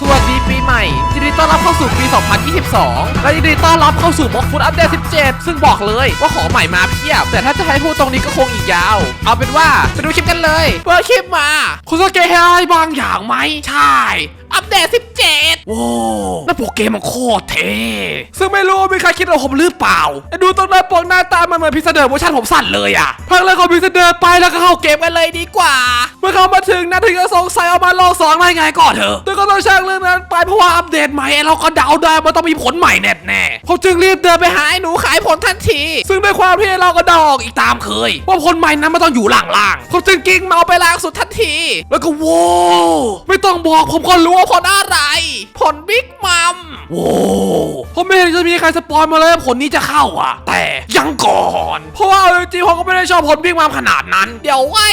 สวัสดีปีใหม่ยินดีต้อนรับเข้าสู่ปี 2022 และยินดีต้อนรับเข้าสู่บล็อกฟุตอัปเดต 17 ซึ่งบอกเลยว่าของใหม่มาเพียบ แต่ถ้าจะให้พูดตรงนี้ก็คงอีกยาว เอาเป็นว่าไปดูคลิปกันเลย เปิดคลิปมา คุณสเกตเห็นอะไรบางอย่างไหม ใช่ อัปเดต 17โว้แล้วโปรเกมมันโคตรเท่ซึ่งไม่รู้ว่ามีใครคิดเอาผมหรือเปล่าแต่ดูตรงหน้าปกหน้าตามันเหมือนพิซซ่าเดอร์เวอร์ชันผมสั้นเลยอะพักเลยของพิซซ่าเดอร์ไปแล้วก็เข้าเกมกันเลยดีกว่า เมื่อเขามาถึงนะถึงจะสงสัยเอามาโลกสองได้ไงก่อนเถอะแต่ก็ต้องช่างเรื่องนั้นไปเพราะว่าอัปเดตใหม่ไอ้เราก็เดาได้มันต้องมีผลใหม่แน่แน่ๆเขาจึงรีบเดินไปหาไอ้หนูขายผลทันที ซึ่งด้วยความที่เราก็เดาออกอีกตามเคย ว่าผลใหม่นั้นมันต้องอยู่ล่างๆเขาจึงกิ้งเมาไปล่างสุดทันที แล้วก็โว้ไม่ต้องบอกผมก็รู้ว่าผลอะไร ผลบิ๊กมัมโอ้ผมไม่เห็นจะมีใครสปอยมาเลยผลนี้จะเข้าอะ แต่ยังก่อน เพราะว่าเอาจริงๆผมก็ไม่ได้ชอบผลบิ๊กมัมขนาดนั้น เดี๋ยวไว้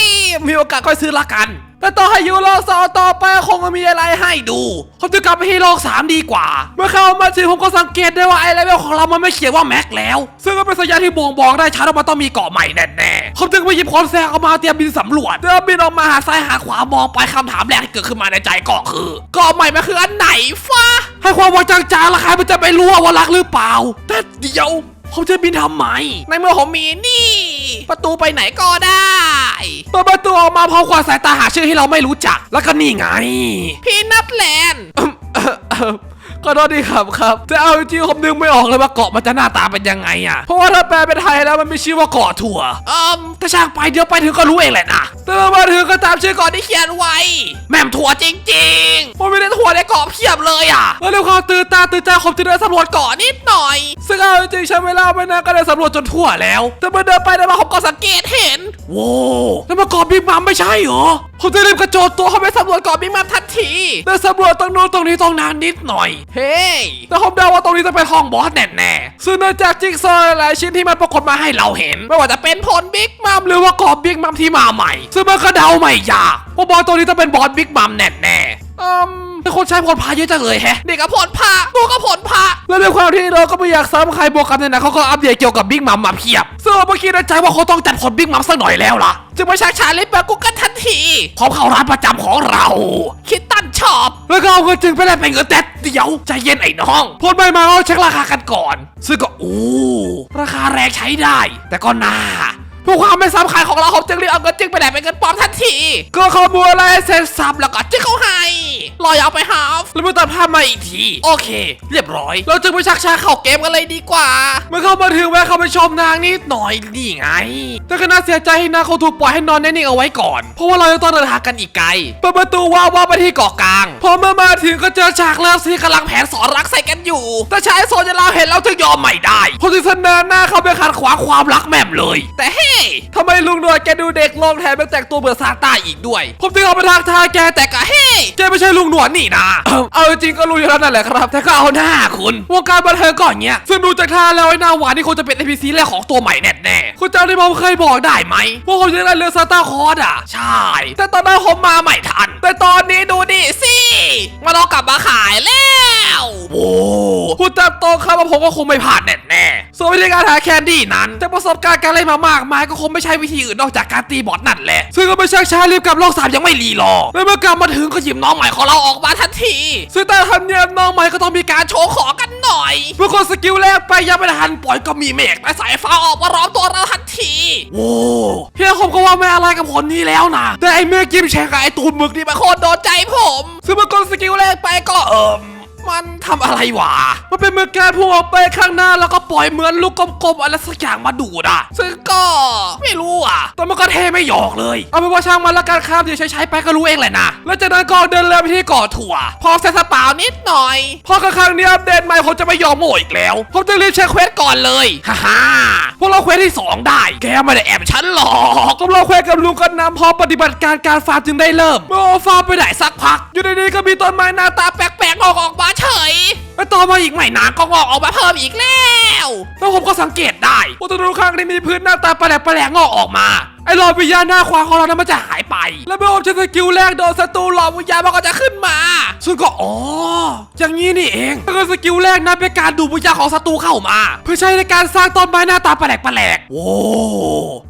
มีโอกาสค่อยซื้อละกัน แต่ต่อให้อยู่โลกสองต่อไปคงไม่มีอะไรให้ดู ผมจะกลับไปที่โลกสามดีกว่า เมื่อเข้ามาถึงผมก็สังเกตได้ว่าไอ้เลเวลของเรามันไม่เขียนว่าแม็กแล้ว ซึ่งก็เป็นสัญญาณที่บ่งบอกได้ชัดว่ามันต้องมีเกาะใหม่แน่ๆผมจึงไปหยิบคอนแซกออกมาเตรียมบินสำรวจเตรียมบินออกมาหาซ้ายหาขวามองไปคำถามแรกที่เกิดขึ้นมาในใจก็คือเกาะใหม่มันคืออันไหนฟ้าให้ความหวังจางๆและใครมันจะไปรู้ว่ารักหรือเปล่า แต่เดี๋ยวผมจะบินทำไมในเมื่อผมมีนี่ ประตูไปไหนก็ได้เปิดประตูออกมาพร้อมความสายตาหาชื่อที่เราไม่รู้จัก แล้วก็นี่ไง พีนัทแลนด์ ก็โทษดีครับครับแต่เอาจริงๆผมนึกไม่ออกเลยว่าเกาะมันจะหน้าตาเป็นยังไงอะเพราะว่าถ้าแปลเป็นไทยแล้วมันไม่ชื่อว่าเกาะถั่วอ่มถ้าช่างไปเดี๋ยวไปถึงก็รู้เองแหละนะแต่มาถึงก็ตามชื่อเกาะที่เขียนไว้แม่มถั่วจริงๆผมไม่ได้ถั่วในเกาะเพียบเลยอะแล้วด้วยความตื่นตาตื่นใจผมจะเดินสำรวจเกาะนิดหน่อย ซึ่งเอาจริงๆใช้เวลาไม่นานก็ได้สำรวจจนทั่วแล้ว แต่เมื่อเดินไปเดินมาผมก็สังเกตเห็นโว้แล้วมาเกาะบิ๊กมัมไม่ใช่เหรอ ผมจะรีบกระโจนตัวเข้าไปสำรวจเกาะบิ๊กมัมทันทีเดินสำรวจตรงนู้นตรงนี้ตรงนั้นนิดหน่อย เฮ้ยแต่ผมเดาว่าตรงนี้จะเป็นห้องบอสแน่ๆซึ่งเนื่องจากจิ๊กซอว์หลายชิ้นที่มันปรากฏมาให้เราเห็น ไม่ว่าจะเป็นผลบิ๊กมัมหรือว่ากาะบิ๊กมัมที่มาใหม่ ซึ่งมันก็เดาไม่ยากเพราะบอสตัวนี้ต้องเป็นบอสบิ๊กมัมแน่ๆอืมเป็นคนใช้ผลพาเยอะจังเลยแฮะเด็กกับผลพากูก็ผล ด้วยความที่เราก็ไม่อยากซ้ำใครบวกกันเนี่ยนะเขาก็อัปเดตเกี่ยวกับบิ๊กมัมมาเพียบซึ่งเราเมื่อกี้ในใจว่าเขาต้องจัดผลบิ๊กมัมสักหน่อยแล้วล่ะจึงมาชักชาลิปแบบกูกันทันทีพร้อมเข้าร้านประจำของเราคิดตั้นชอบแล้วก็เอาเงินจึงไปแลกเป็นเงินแต่เดี๋ยวใจเย็นไอ้น้องพลไม่มาเราเช็คราคากันก่อน ซึ่งก็อู้ราคาแรงใช้ได้ แต่ก็น่า เพื่อความไม่ซ้ำขายของเราผมจึงรีบเอาเงินจึงไปแลกเป็นเงินปลอมทันที ก็ขโมยอะไรเสร็จสับแล้วก็จึงเขาให้รอยเอาไปฮาฟแล้วเมื่อตัดภาพมาอีกที โอเค เรียบร้อย เราจึงไปชักชาเข้าเกมกันเลยดีกว่า เมื่อเข้ามาถึงแวะเข้าไปชมนางนิดหน่อยนี่ไง แต่ก็น่าเสียใจที่นางเขาถูกปล่อยให้นอนแน่นิ่งเอาไว้ก่อน เพราะว่าเราจะต้องเดินทางกันอีกไกลเปิดประตูว่าว่าไปที่เกาะกลาง พอเมื่อมาถึงก็เจอฉากเลิฟซีนกำลังแผนสอนรักใส่กันอยู่ แต่ชายโซนจะเราเห็นแล้วจะยอมไม่ได้เพราะจึงเสนอหน้าเข้าไปขัดขวางความรักแม่มเลย แต่เฮ้ทำไมลุงหนวดแกดูเด็กลงแถมยังแต่งตัวเบื่อซาต้าอีกด้วย ผมจึงเอาไปทักทายแกแต่ก็เฮ้แกไม่ใช่ลุงหนวดนี่นะเอาจริงๆก็รู้อยู่แล้วนั่นแหละครับ แต่ก็เอาหน้าคุณวงการบันเทิงก่อนเนี้ยซึ่งดูจากท่าแล้วไอ้หน้าหวานนี่คงจะเป็น NPC แรกของตัวใหม่แน่ๆคุณจำได้ผมเคยบอกได้ไหมว่าผมจะได้เรือซาต้าคอร์ดอะใช่ แต่ตอนนั้นผมมาไม่ทัน แต่ตอนนี้ดูดิสิมาลองกลับมาขายแล้วโว้พูดตามตรงครับว่าผมก็คงไม่พลาดแน่ๆส่วนวิธีการหาแคนดี้นั้นจากประสบการณ์การเล่นมามากมายก็คงไม่ใช่วิธีอื่นนอกจากการตีบอทนั่นแหละ ซึ่งก็ไม่ใช่ช้ารีบกลับโลกสามยังไม่รีรอและเมื่อกลับมาถึงก็หยิบน้องใหม่ของเราออกมาทันที ซึ่งแตามธรรมเนียมน้องใหม่ก็ต้องมีการโชว์ของกันหน่อยเมื่อกดสกิลแรกไปยังไม่ทันปล่อยก็มีเมฆและสายฟ้าออกมาร้อมตัวเราทันทีโว้เฮียผมก็ว่าไม่อะไรกับผลนี้แล้วนะแต่ไอ้เมฆกิมแชร์กับไอ้ตูนหมึกนี่มันโคตรโดนใจผม ซึ่งเมื่อกดสกิลแรกไปก็เอิม มันทำอะไรวะ มันเป็นเหมือนการพุ่งออกไปข้างหน้าแล้วก็ปล่อยเหมือนลูกกลมๆอะไรสักอย่างมาดูดอะซึ่งก็ไม่รู้อะ แต่มันก็เทไม่หยอกเลย เอาเป็นว่าช่างมันละกันครับเดี๋ยวใช้ๆไปก็รู้เองแหละนะ แล้วจากนั้นก็เดินเรือไปที่เกาะถั่ว พอเสร็จสปาวนิดหน่อย พอครั้งนี้อัปเดตใหม่ผมจะไม่ยอมโง่อีกแล้ว ผมจะรีบเช็คเควสก่อนเลย ฮ่าฮ่าพวกเราเควสที่สองได้ แกไม่ได้แอบฉันหรอกก็เราเควสกับลุงกันนำพร้อมปฏิบัติการการฟาร์มจึงได้เริ่มเมื่อฟาร์มไปได้สักพัก อยู่ดีๆก็มีต้นไม้หน้าตาแปลกๆงอกออกมาเฉยแล้วต่อมาอีกไม่นานก็งอกออกมาเพิ่มอีกแล้ว แล้วผมก็สังเกตได้ว่าต้นไม้ข้างได้มีพื้นหน้าตาแปลกๆงอกออกมา ไอ้หลอดวิญญาณหน้าขวาของเรานั้นมันจะหายไป แล้วเมื่อผมใช้สกิลแรกโดนศัตรูหลอดวิญญาณมันก็จะขึ้นมาซึ่งก็อ๋ออย่างนี้นี่เองแล้วก็สกิลแรกนั้นเป็นการดูดวิญญาณของศัตรูเข้ามา เพื่อใช้ในการสร้างต้นไม้หน้าตาแปลกแปลกๆโอ้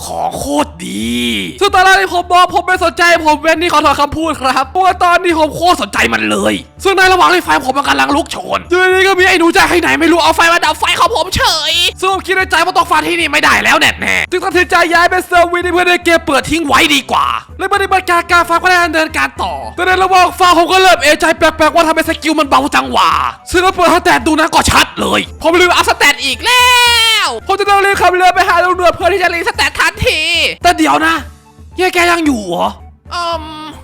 ของโคตรดีซึ่งตอนแรกที่ผมบอกผมไม่สนใจผมเว้นนี่ขอถอนคำพูดครับเพราะว่าตอนนี้ผมโคตรสนใจมันเลย ซึ่งในระหว่างที่ไฟผมมันกำลังลุกโชนอยู่ดีๆก็มีไอ้หนูจากให้ไหนไม่รู้เอาไฟมาดับไฟของผมเฉยซึ่งผมคิดในใจว่าต้องฟันที่นี่ไม่ได้แล้วแน่แน่ๆจึงตัดสินใจย้ายไปเซอร์วิสที่เพื่อนในเกมเปิดทิ้งไว้ดีกว่า และปฏิบัติการการฟังก็ได้ดำเนินการต่อ แต่ในระหว่างฟังผมก็เริ่มเอะใจแปลกๆว่าทำไมสกิลมันเบาจังหวะซึ่งก็เปิดสแตทดูนะก็ชัดเลย ผมลืมอัพสแตทอีกแล้วผมจะต้องรีบขับเรือไปหาตำรวจเพื่อที่จะรีสแตททันที แต่เดี๋ยวนะเฮียแกยังอยู่เหรออืม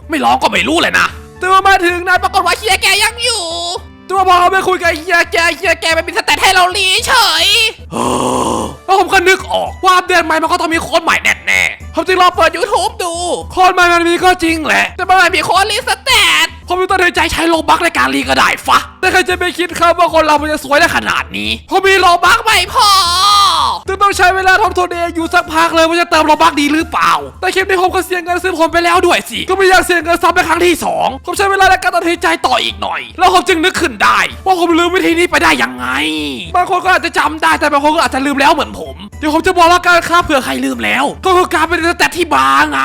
ไม่ร้องก็ไม่รู้เลยนะแต่ว่ามาถึงนะปรากฏว่าเฮียแกยังอยู่ตัวพอเขาไปคุยกับเฮียแกเฮียแกไปมีสแตทให้เราลีเฉยแล้วผมก็นึกออกว่าอัปเดตใหม่มันก็ต้องมีโค้ดใหม่แน่ๆ ผมจึงลองเปิด YouTube ดู โค้ดใหม่มันมีก็จริงแหละ แต่มันไม่มีโค้ดรีสแตทผมตัดสินใจใช้โลบักในการรีก็ได้ฟะ แต่ใครจะไปคิดครับว่าคนเรามันจะสวยได้ขนาดนี้ ผมมีโลบักไม่พอจึงต้องใช้เวลาทบทวนเองอยู่สักพักเลยว่าจะเติมโลบักดีหรือเปล่า แต่คลิปนี้ผมก็เสียเงินซื้อผมไปแล้วด้วยสิ ก็ไม่อยากเสียเงินซ้ำเป็นครั้งที่สองผมใช้เวลาในการตัดสินใจต่ออีกหน่อย แล้วผมจึงนึกขึ้นได้ ว่าผมลืมวิธีนี้ไปได้ยังไง บางคนก็อาจจะจำได้แต่บางคนก็อาจจะลืมแล้วเหมือนผมเดี๋ยวผมจะบอกว่าการฆ่าเผื่อใครลืมแล้ว ก็คือการเป็นสเตตที่บาร์ไง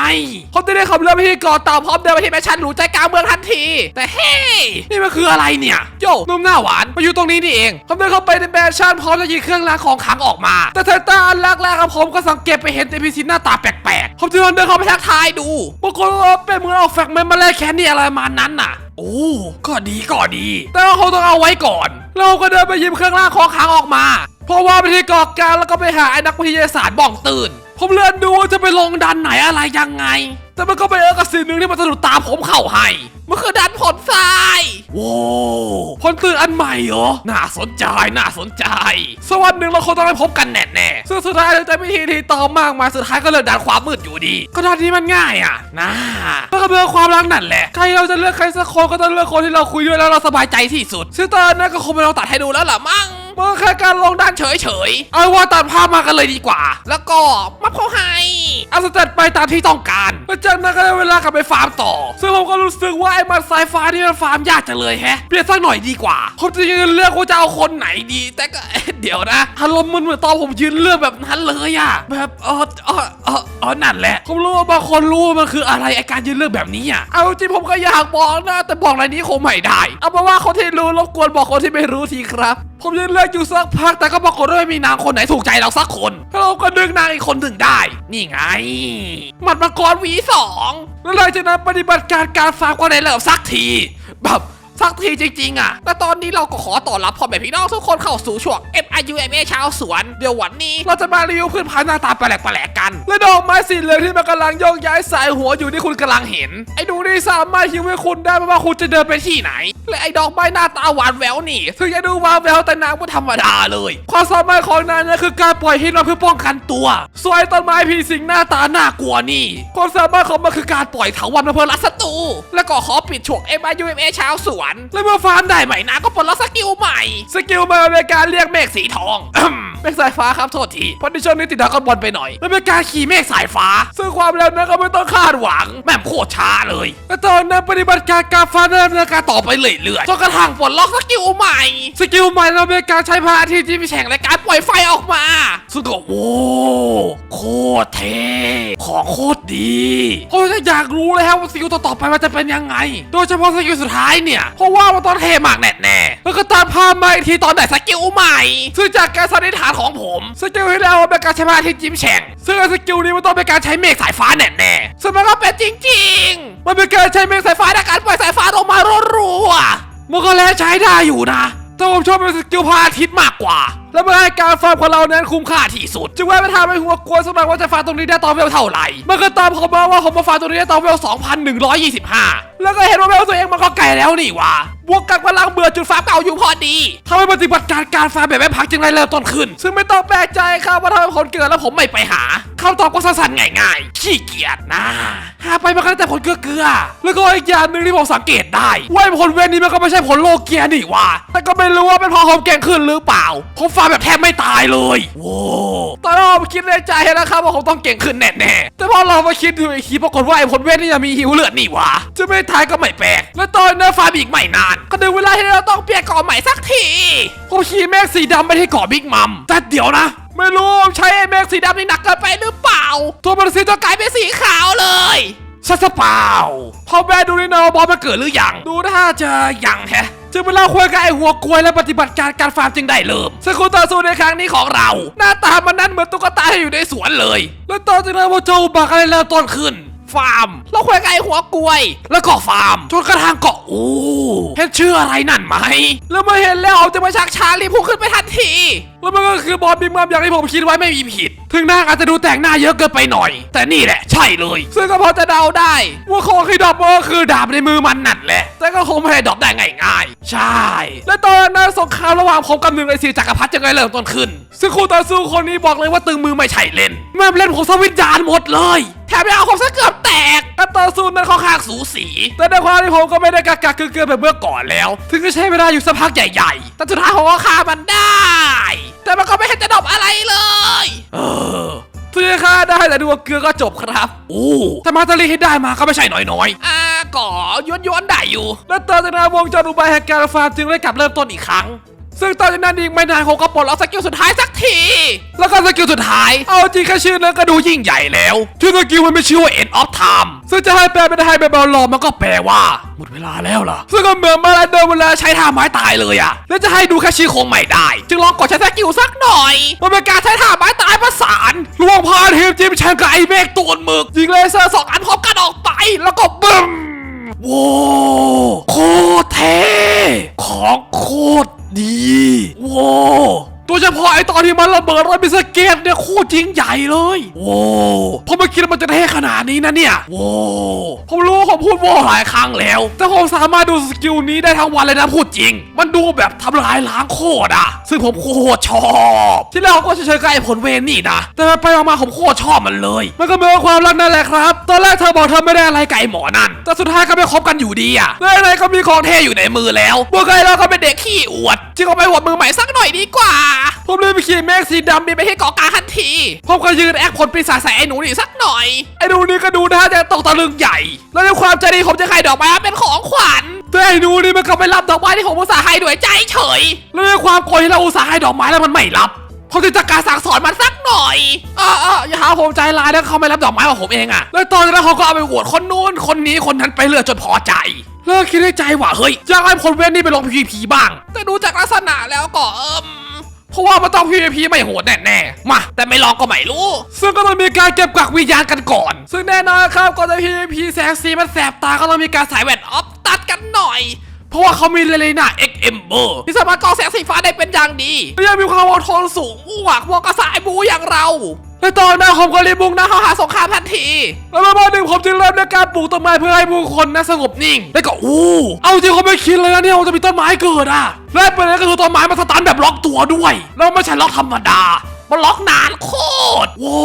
ผมจะได้ขับเรือไปที่กาะเต่าพร้อมเดินไปที่แมชชั่นหรูใจกลางเมืองทันที แต่เฮ้ยนี่มันคืออะไรเนี่ยโยนุ่มหน้าหวานมาอยู่ตรงนี้นี่เองผมเดินเข้าไปในแมชชั่นพร้อมจะหยิบเครื่องรางของขลังออกมา แต่สายตาอันแรกๆของผมก็สังเกตไปเห็นเอพีซีหน้าตาแปลกๆผมจึงเดินเข้าไปทักทายดูปรากฏว่าเป็นเหมือนเอาแฟกเมนมาแลกแค้นดี้อะไรมานั้นน่ะโอ้ก็ดีก็ดี แต่ว่าเขาต้องเอาไว้ก่อน เราก็เดินไปหยิบเครื่องรางของขังออกมา เพราะว่าไปที่เกาะกลางแล้วก็ไปหาไอ้นักวิทยาศาสตร์บ้องตื่น ผมเลื่อนดูว่าจะไปลงดันไหนอะไรยังไง แต่มันก็ไปเออกับสิ่งหนึ่งที่มันสะดุดตาผมเข้าให้มันคือดันผลทรายโว้ผลตื่นอันใหม่เหรอ น่าสนใจน่าสนใจสกวันหนึ่งเราคงต้องได้พบกันแน่แน่ๆซึ่งสุดท้ายเราจะวิธีที่ต่อมากมายสุดท้ายก็เลือกดันความมืดอยู่ดี ก็ด้านนี้มันง่ายอะนะแล้วก็เรื่องความรักนั่นแหละใครเราจะเลือกใครสักคนก็ต้องเลือกคนที่เราคุยด้วยแล้วเราสบายใจที่สุดซึ่งตอนนั้นก็คงไม่ต้องตัดให้ดูแล้วล่ะมั้ง มันก็แค่การลงด้านเฉยๆเอาว่าตัดภาพมากันเลยดีกว่า แล้วก็มับเขาให้เอาสเตตไปตามที่ต้องการแล้วจากนั้นก็ได้เวลากลับไปฟาร์มต่อ ซึ่งผมก็รู้สึกว่าไอ้มันสายฟ้านี่มันฟาร์มยากจังเลยแฮะ เปลี่ยนสักหน่อยดีกว่าผมจะยืนเลือกว่าจะเอาคนไหนดี แต่ก็เดี๋ยวนะอารมณ์มันเหมือนตอนผมยืนเลือกแบบนั้นเลยอะแบบเออเออเออเออนั่นแหละผมรู้ว่าบางคนรู้ว่ามันคืออะไรไอการยืนเลือกแบบนี้อะเอาจริงผมก็อยากบอกนะ แต่บอกอะไรนี้คงไม่ได้ เอาเป็นว่าคนที่รู้รบกวนบอกคนที่ไม่รู้ทีครับ ผมยืนเลือกอยู่สักพักแต่ก็ปรากฏว่าไม่มีนางคนไหนถูกใจเราสักคน เราก็ดึงนางอีกคนหนึ่งได้ นี่ไงหมัดมังกรวีสองแล้วหลังจากนั้นปฏิบัติการการฟาร์มก็ได้เริ่มสักทีแบบ สักทีจริงๆอะ แต่ตอนนี้เราก็ขอต้อนรับพ่อแม่พี่น้องทุกคนเข้าสู่ช่วง M I U M A ชาวสวน เดี๋ยววันนี้เราจะมารีวิวพืชพันธุ์หน้าตาแปลกๆกัน และดอกไม้สีเหลืองที่มันกำลังโยกย้ายสายหัวอยู่ที่คุณกำลังเห็น ไอ้ดูนี่สามารถฮิวให้คุณได้ไม่ว่าคุณจะเดินไปที่ไหน และไอ้ดอกไม้หน้าตาหวานแหววนี่ถึงจะดูหวานแหววแต่นางก็ธรรมดาเลย ความสามารถของนางนี่คือการปล่อยฮิตมาเพื่อป้องกันตัวส่วนไอ้ต้นไม้ผีสิงหน้าตาน่ากลัวนี่ความสามารถของมันคือการปล่อยเถาวันมาเพื่อรัดศัตรูและก็ขอปิดช่วง M I U M A ชาวสวนและเมื่อฟาร์มได้ใหม่นะก็ปลดล็อกสกิลใหม่ สกิลใหม่ในการเรียกเมฆสีทอง เมฆสายฟ้าครับโทษทีพราะในช่วงนี้ติดดรากอนบอลไปหน่อยมันเป็นการขี่เมฆสายฟ้า ซึ่งความเร็วนั้นก็ไม่ต้องคาดหวังแม่งโคตรช้าเลยและตอนนั้นปฏิบัติการกาฟ้าดำเนินการต่อไปเรื่อยๆจนกระทั่งปลดล็อกสกิลใหม่ สกิลใหม่เราเป็นการใช้พระอาทิตย์ที่มีแฉกและการปล่อยไฟออกมา ซึ่งก็โอ้โคตรเท่ของโคตรดีผมจะอยากรู้เลยครับว่าสกิลต่อๆไปมันจะเป็นยังไง โดยเฉพาะสกิลสุดท้ายเนี่ยเพราะว่ามันต้องเท่มากแน่ๆแล้วก็ตาม ภาพมาอีกทีตอนไหนสกิลใหม่ ซึ่งจากการสันนิษฐานของผม สกิลที่แล้วเป็นการใช้พาทิตย์จิ้มแฉ่งซึ่งสกิลนี้มันต้องเป็นการใช้เมฆสายฟ้าแน่ๆซึ่งมันก็เป็นจริง ๆ มันเป็นการใช้เมฆสายฟ้าในการปล่อยสายฟ้าออกมารัวๆมันก็แล้วใช้ได้อยู่นะแต่ผมชอบเป็นสกิลพระอาทิตย์มากกว่า และเพื่อให้การฟาร์มของเรานั้นคุ้มค่าที่สุด จึงแวะไปทำให้หัวกวสำหรับว่าจะฟาร์มตรงนี้ได้ตอนเวลเท่าไหร่ มันก็ตามผมมาว่าผมมาฟาร์มตรงนี้ได้ตอนเวล 2,125 แล้วก็เห็นว่าเวลตัวเองมันก็ไกลแล้วนี่วะ บวกกับกำลังเบื่อจุดฟาร์มเก่าอยู่พอดีทำให้ปฏิบัติการการฟาร์มแบบไม่พักจึงได้เริ่มต้นขึ้น ซึ่งไม่ต้องแปลกใจครับว่าทำไมผลเกิดแล้วผมไม่ไปหาคำตอบก็สั้นๆง่ายๆ ขี้เกียจนะ หาไปมันก็ได้แต่ผลเกลือแล้วก็อีกอย่างหนึ่งที่ผมสังเกตได้ว่าไอ้ผลเว้นนี้มันก็ไม่ใช่ผลโลเกียนี่ว่าแต่ก็ไม่รู้ว่าเป็นเพราะผมเก่งขึ้นหรือเปล่าผมฟาร์มแบบแทบไม่ตายเลยโว้ตอนแรกผมคิดในใจแล้วครับว่าผมต้องเก่งขึ้นแน่ๆแต่พอเรามาคิดดูอีกทีปรากฏว่าไอ้ผลเว้นนี่จะมีหิวเลือดนี่ว่าจะไม่ทายก็ไม่แปลกและตอนนั้ฟาร์มอีกไม่นานก็ถึงเวลาที่เราต้องเปลี่ยนเกาะใหม่สักทีผมขี่แม็กสีดำไปที่เกาะบิ๊กมัมแต่เดี๋ยวนะ ไม่รู้ใช้ไอ้แม็กสีดำนี่หนักเกินไปหรือเปล่า ตัวมันสีจะกลายเป็นสีขาวเลยชัสเปล่าพ่อแม่ดูนี่นะว่าบอลมันเกิดหรือยัง ดูท่าจะยังแฮะจึงเวลาคุยกับไอ้หัวกลวยและปฏิบัติการการฟาร์มจึงได้เริ่มซึ่งคู่ต่อสู้ในครั้งนี้ของเรา หน้าตามันนั้นเหมือนตุ๊กตาที่อยู่ในสวนเลย และต่อจากนั้นว่าเจ้าบักอะไรเริ่มต้นขึ้น ฟาร์ม เราคุยกับไอ้หัวกลวย แล้วก็ฟาร์มจนกระทั่งเกาะอูเห็นชื่ออะไรนั่นไหมแล้วมาเห็นแล้วจะมาชักช้ารีบพุ่งขึ้นไปทันที แล้วมันก็คือบอลบิ๊กมัมอย่างที่ผมคิดไว้ไม่มีผิด ถึงหน้าอาจจะดูแต่งหน้าเยอะเกินไปหน่อย แต่นี่แหละใช่เลย ซึ่งก็พอจะเดาได้ว่าของที่ดรอปก็คือดาบในมือมันนั่นแหละ แต่ก็คงไม่ได้ดอปได้ง่ายๆ ใช่ และตอนนั้นสงครามระหว่างผมกับหนึ่งในสี่จักรพรรดิจะไงเริ่มต้นขึ้น ซึ่งคู่ต่อสู้คนนี้บอกเลยว่าตึงมือไม่ใช่เล่นแม่เล่นผมสวิตยานหมดเลยแถมยังเอาผมซะเกือบแตกการต่อสู้นั้นค่อนข้างสูสี แต่ในความที่ผมก็ไม่ได้กักกักเกือๆแบบเมื่อก่อนแล้ว ถึงจะใช้เวลาอยู่สักพักใหญ่ๆ แต่สุดท้ายผมก็ฆ่ามันได้ แต่มันก็ไม่เห็นจะดรอปอะไรเลย เออถึงจะฆ่าได้แต่ดูว่าเกลือก็จบครับ โอ้แต่มาตาลีให้ได้มาก็ไม่ใช่น้อยๆ อ่าก่อย้อนย้อนๆได้อยู่ และตอนจากนั้นวงจรอุบายแห่งการฟาร์มจึงได้กลับเริ่มต้นอีกครั้ง ซึ่งตอนจากนั้นอีกไม่นานผมก็ปลดล็อกสกิลสุดท้ายสักที แล้วก็สกิลสุดท้าย เอาจริงแค่ชื่อนั้นก็ดูยิ่งใหญ่แล้วชื่อสกิลมันไม่ชื่อว่า end of time ซึ่งจะให้แปลเป็นไทยแบบเบาลอมันก็แปลว่า หมดเวลาแล้วล่ะ ซึ่งก็เหมือนมาลาเดิมเวลาใช้ท่าไม้ตายเลยอะแล้วจะให้ดูแค่ชื่อคงไม่ได้ จึงลองกดใช้สกิลสักหน่อย มันเป็นการใช้ท่าไม้ตายประสานลวงพาทีมจิมแชมป์กับไอ้เมฆตัวหมึกยิงเลเซอร์สองอันพร้อมกันออกไปแล้วก็บึ้มโว้โคตรเท่ของโคตร ดีโว้โดยเฉพาะไอตอนที่มันระเบิดแล้วมีสเก็ตเนี่ยโคตรจริงใหญ่เลยโว้ผมไม่คิดว่ามันจะเท่ขนาดนี้นะเนี่ยโว้ผมรู้ว่าผมพูดโว้หลายครั้งแล้ว แต่ผมสามารถดูสกิลนี้ได้ทั้งวันเลยนะพูดจริง มันดูแบบทำลายล้างโคตรอะซึ่งผมโคตรชอบ ที่แรกผมก็เฉยๆกับไอ้ผลเวรนี่นะ แต่ไปๆมาๆผมโคตรชอบมันเลย มันก็เหมือนความรักนั่นแหละครับ ตอนแรกเธอบอกเธอไม่ได้อะไรกับไอ้หมอนั่น แต่สุดท้ายก็ไม่คบกันอยู่ดีอะและอะไรก็มีของเท่อยู่ในมือแล้วพวกไอ้เราก็เป็นเด็กขี้อวด จึงเอาไปหวดมือใหม่สักหน่อยดีกว่า ผมเลยไปขี่แม็กสีดำบินไปที่เกาะกลางทันทีผมก็ยืนแอคผลปีศาจใส่ไอ้หนูนี่สักหน่อย ไอ้หนูนี่ก็ดูท่าจะตกตะลึงใหญ่ แล้วในความใจดีผมจะให้ดอกไม้เป็นของขวัญแต่ไอ้หนูนี่มันก็ไม่รับดอกไม้ที่ผมอุตส่าห์ให้ด้วยใจเฉย แล้วในความโกรธที่เราอุตส่าห์ให้ดอกไม้แล้วมันไม่รับผมจะจัดการสั่งสอนมันสักหน่อยเออเอออย่าหาผมใจร้ายนะเขาไม่รับดอกไม้ของผมเองอะแล้วตอนนั้นเขาก็เอาไปหวตคนนู้นคนนี้คนนั้นไปเลือกจนพอใจ เลิกคิดในใจว่าเฮ้ยจะให้ผลเว้นนี่ไปลง PVP บ้าง แต่ดูจากลักษณะแล้วก็เอิมเพราะว่ามันต้อง PVP ไม่โหดแน่ๆ มา แต่ไม่ลองก็ไม่รู้ ซึ่งก็ต้องมีการเก็บกักวิญญาณกันก่อน ซึ่งแน่นอนครับก่อนจะ PVP แสงสีมันแสบตาก็ต้องมีการสายแว่นออฟตัดกันหน่อยเพราะว่าเขามีเลเลน่า X Ember ที่สามารถกรองแสงสีฟ้าได้เป็นอย่างดีและยังมีความอดทนสูงมากพวกกระสายบูอย่างเรา และตอนนั้นผมก็รีบมุ่งหน้าเข้าหาสงครามทันที แล้วเมื่อวันหนึ่งผมจึงเริ่มด้วยการปลูกต้นไม้เพื่อให้ผู้คนนั้นสงบนิ่ง แล้วก็อู้เอาจริงเขาไม่คิดเลยนะเนี่ยว่าจะมีต้นไม้เกิดอะและประเด็นก็คือต้นไม้มันสตันแบบล็อกตัวด้วยแล้วไม่ใช่ล็อกธรรมดามันล็อกนานโคตรโว้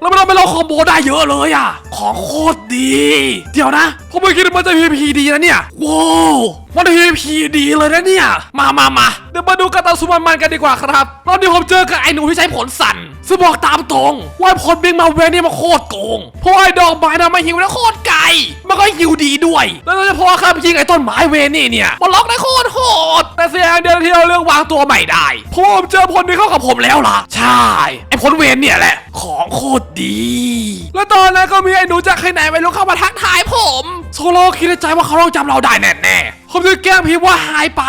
แล้วมันเอาไปล็อกคอมโบได้เยอะเลยอะ ของโคตรดี เดี๋ยวนะผมไม่คิดว่ามันจะ PVP ดีนะเนี่ย โว้ มัน PVP ดีเลยนะเนี่ย มามามาเดี๋ยวมาดูการต่อสู้มันๆกันดีกว่าครับตอนนี้ผมเจอกับไอ้หนูที่ใช้ผลสั่นซึ่งบอกตามตรงว่าผลบิงมาเวนี่มันโคตรโกง เพราะไอ้ดอกไม้นะมันหิวแล้วโคตรไกล มันก็หิวดีด้วย แล้วโดยเฉพาะครับยิงไอ้ต้นไม้เวนี่เนี่ย มันล็อกได้โคตรโหด แต่เสียอย่างเดียวที่เราเลือกวางตัวใหม่ได้เพราะผมเจอผลนี้เข้ากับผมแล้วล่ะ ใช่ ไอ้ผลเวนเนี่ยแหละ ของโคตรดี แล้วตอนนั้นก็มีไอ้หนูจากใครไหนไม่รู้เข้ามาทักทายผม โซโลคิดในใจว่าเขาต้องจำเราได้แน่ๆ ผมจะแกล้งพี่ว่าหายไป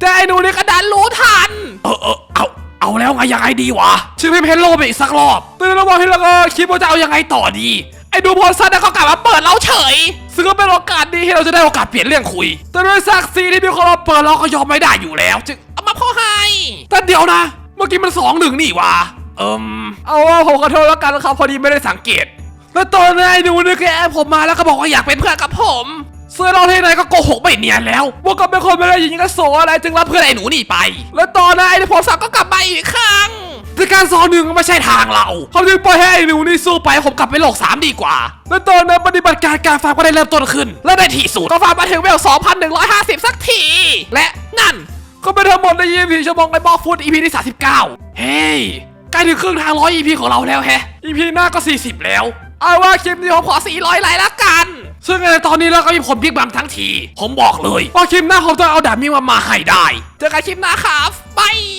แต่ไอ้หนูนี่ก็ดันรู้ทัน เออเออเอาเอาแล้วไงยังไงดีวะชื่อพี่เพนโลไปอีกสักรอบแต่ในระหว่างที่เราก็คิดว่าจะเอายังไงต่อดีไอ้ดูพอซันน่ะเขากลับมาเปิดเราเฉย ซึ่งก็เป็นโอกาสดีที่เราจะได้โอกาสเปลี่ยนเรื่องคุย แต่ด้วยศักดิ์ศรีที่มีคนมาเปิดเราก็ยอมไม่ได้อยู่แล้ว จึงเอามาพ่อให้แต่เดี๋ยวนะ เมื่อกี้มันสองหนึ่งนี่วะเอิมเอาว่าผมขอโทษแล้วกันครับพอดีไม่ได้สังเกตแล้วตอนนั้นไอ้หนูนึกแอบผมมาแล้วก็บอกว่าอยากเป็นเพื่อนกับผม เซื้อเราที่ไหนก็โกหกไม่เนียนแล้วว่าก็เป็นคนไม่ได้ยินกระโสอะไรจึงรับเพื่อนไอ้หนูนี่ไป แล้วตอนนั้นไอ้พลศักก็กลับมาอีกครั้งแต่การสอนหนึ่งก็ไม่ใช่ทางเราเขาจึงปล่อยให้ไอ้หนูนี่สู้ไปผมกลับไปโลกสามดีกว่า และตอนนั้นปฏิบัติการการฟาร์มก็ได้เริ่มต้นขึ้น และในที่สุดก็ฟาร์มมาถึงเวล 2,150 สักที และนั่นก็เป็นทั้งหมดใน24ชั่วโมงในบล็อกฟุต EP ที่ 39 เฮ้ยใกล้ถึงครึ่งทางร้อย EP ของเราแล้วแฮะ EP หน้าก็ 40 แล้ว เอาว่าคลิปนี้ผมขอ 400 ไลค์ละกัน ซึ่งในตอนนี้เราก็มีผลพิกบัมทั้งที ผมบอกเลยว่าคลิปหน้าผมจะเอาดาบมีมามาให้ได้ เจอกันคลิปหน้าครับบาย